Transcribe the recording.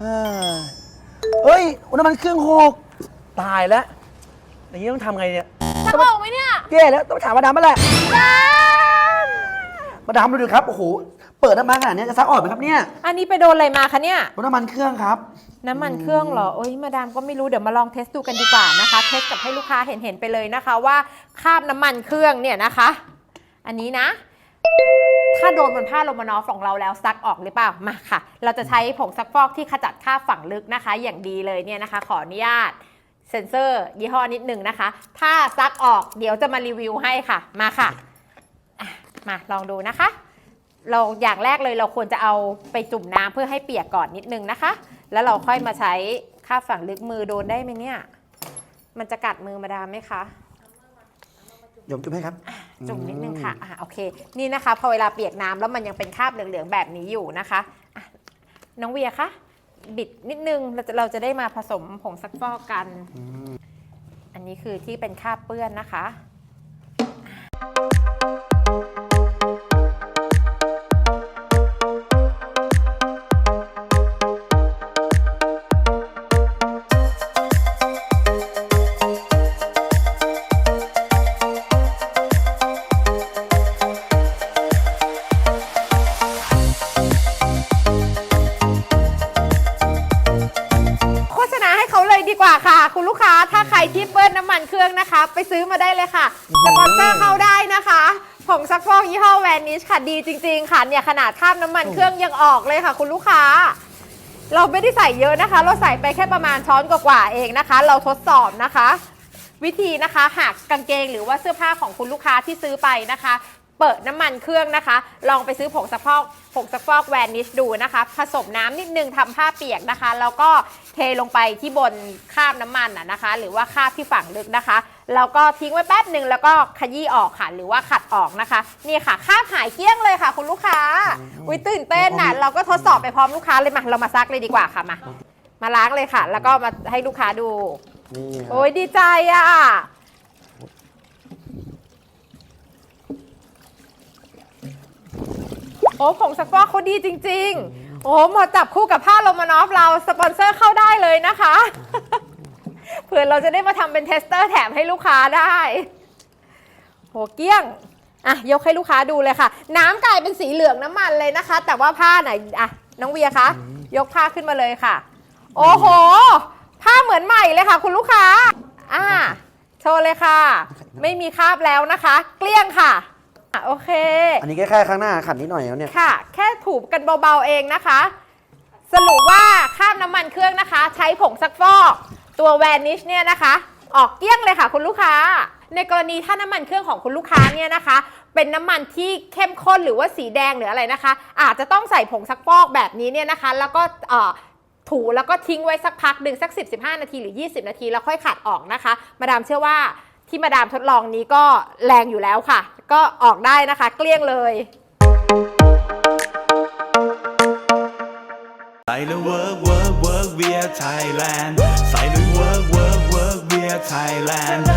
เฮ้ยเฮ้ยอุณน้ำมันเครื่องหกตายแล้ว อย่างนี้ต้องทำไงเนี่ยจะบอกไหมเนี่ยแย่แล้วต้องไปถามมาดามมาแหละมาดามดูดิครับ โอ้โห เปิดน้ำมันขนาดนี้จะซักออกไหมครับเนี่ย อันนี้ไปโดนอะไรมาคะเนี่ยอุณน้ำมันเครื่องครับ น้ำมันเครื่องเหรอ โอ้ยมาดามก็ไม่รู้ เดี๋ยวมาลองเทสดูกันดีกว่านะคะ เทสกับให้ลูกค้าเห็นเห็นๆไปเลยนะคะว่าคราบน้ำมันเครื่องเนี่ยนะคะ อันนี้นะ ถ้าโดนบนผ้าโลมานอฟของเราแล้วซักออกหรือเปล่ามาค่ะ เราจะใช้ผงซักฟอกที่ขจัดคราบฝังลึกนะคะ อย่างดีเลยเนี่ยนะคะ ขออนุญาตเซนเซอร์ยี่ห้อนิดหนึ่งนะคะ ถ้าซักออกเดี๋ยวจะมารีวิวให้ค่ะ มาค่ะ มาลองดูนะคะ เราอย่างแรกเลยเราควรจะเอาไปจุ่มน้ำเพื่อให้เปียกก่อนนิดนึงนะคะ แล้วเราค่อยมาใช้ค่าบฝังลึกมือโดนได้ไหมเนี่ย มันจะกัดมือมาดามไหมคะยมจุ่มให้ครับ จุ่มนิดนึงค่ะอะโอเค นี่นะคะ พอเวลาเปียกน้ำแล้วมันยังเป็นคราบเหลืองๆแบบนี้อยู่นะคะอะน้องเวียคะบิดนิดนึงเราจะเราจะได้มาผสมผงซักฟอกกัน อันนี้คือที่เป็นคราบเปื้อนนะคะ ที่เปิ้ลน้ำมันเครื่องนะคะ ไปซื้อมาได้เลยค่ะสปอนเซอร์เข้าได้นะคะผงซักฟอกยี่ห้อแวนนิชค่ะดีจริง ๆ ค่ะเนี่ยขนาดคราบน้ำมันเครื่องยังออกเลยค่ะ คุณลูกค้า เราไม่ได้ใส่เยอะนะคะ เราใส่ไปแค่ประมาณช้อนกว่าๆเองนะคะ เราทดสอบนะคะ วิธีนะคะหากกางเกงหรือว่าเสื้อผ้าของคุณลูกค้าที่ซื้อไปนะคะ เปิดน้ำมันเครื่องนะคะ ลองไปซื้อผงซักฟอกผงซักฟอกแวนนิชดูนะคะ ผสมน้ำนิดนึงทำผ้าเปียกนะคะ แล้วก็เทลงไปที่บนคราบน้ำมันน่ะนะคะ หรือว่าคราบที่ฝังลึกนะคะ แล้วก็ทิ้งไว้แป๊บหนึ่งแล้วก็ขยี้ออกค่ะ หรือว่าขัดออกนะคะ นี่ค่ะคราบหายเกลี้ยงเลยค่ะ คุณลูกค้าอุ้ยตื่นเต้นน่ะเราก็ทดสอบไปพร้อมลูกค้าเลยมาเรามาซักเลยดีกว่าค่ะมามาล้างเลยค่ะ แล้วก็มาให้ลูกค้าดู นี่ครับ โอ้ยดีใจอะ โอ้ผงซักฟอกเขาดีจริง ๆ โอ้หมดจับคู่กับผ้าโรมานอฟเราสปอนเซอร์เข้าได้เลยนะคะ เผื่อเราจะได้มาทำเป็นเทสเตอร์แถมให้ลูกค้าได้โหเกลี้ยงอะยกให้ลูกค้าดูเลยค่ะ น้ำกลายเป็นสีเหลืองน้ำมันเลยนะคะ แต่ว่าผ้าไหนอะน้องเวียคะยกผ้าขึ้นมาเลยค่ะ โอ้โห ผ้าเหมือนใหม่เลยค่ะ คุณลูกค้า อ่าโชว์เลยค่ะ ไม่มีคราบแล้วนะคะ เกลี้ยงค่ะ อะโอเค อันนี้แค่แค่ข้างหน้าขัดนิดหน่อยแล้วเนี่ย ค่ะ แค่ถูกันเบาๆเองนะคะ สรุปว่าคราบน้ำมันเครื่องนะคะ ใช้ผงซักฟอก ตัวแวนิชเนี่ยนะคะ ออกเกลี้ยงเลยค่ะ คุณลูกค้า ในกรณีถ้าน้ำมันเครื่องของคุณลูกค้าเนี่ยนะคะ เป็นน้ำมันที่เข้มข้นหรือว่าสีแดงหรืออะไรนะคะ อาจจะต้องใส่ผงซักฟอกแบบนี้เนี่ยนะคะ แล้วก็เอ่อถูแล้วก็ทิ้งไว้สักพักหนึ่งสัก 10-15 นาทีหรือ 20 นาทีแล้วค่อยขัดออกนะคะ มาดามเชื่อว่า ที่มาดามทดลองนี้ก็แรงอยู่แล้วค่ะ ก็ออกได้นะคะ เกลี้ยงเลยใส่แล้วเวิร์กเวิร์กเวียไทยแลนด์ใส่แล้ว work work work เวียไทยแลนด์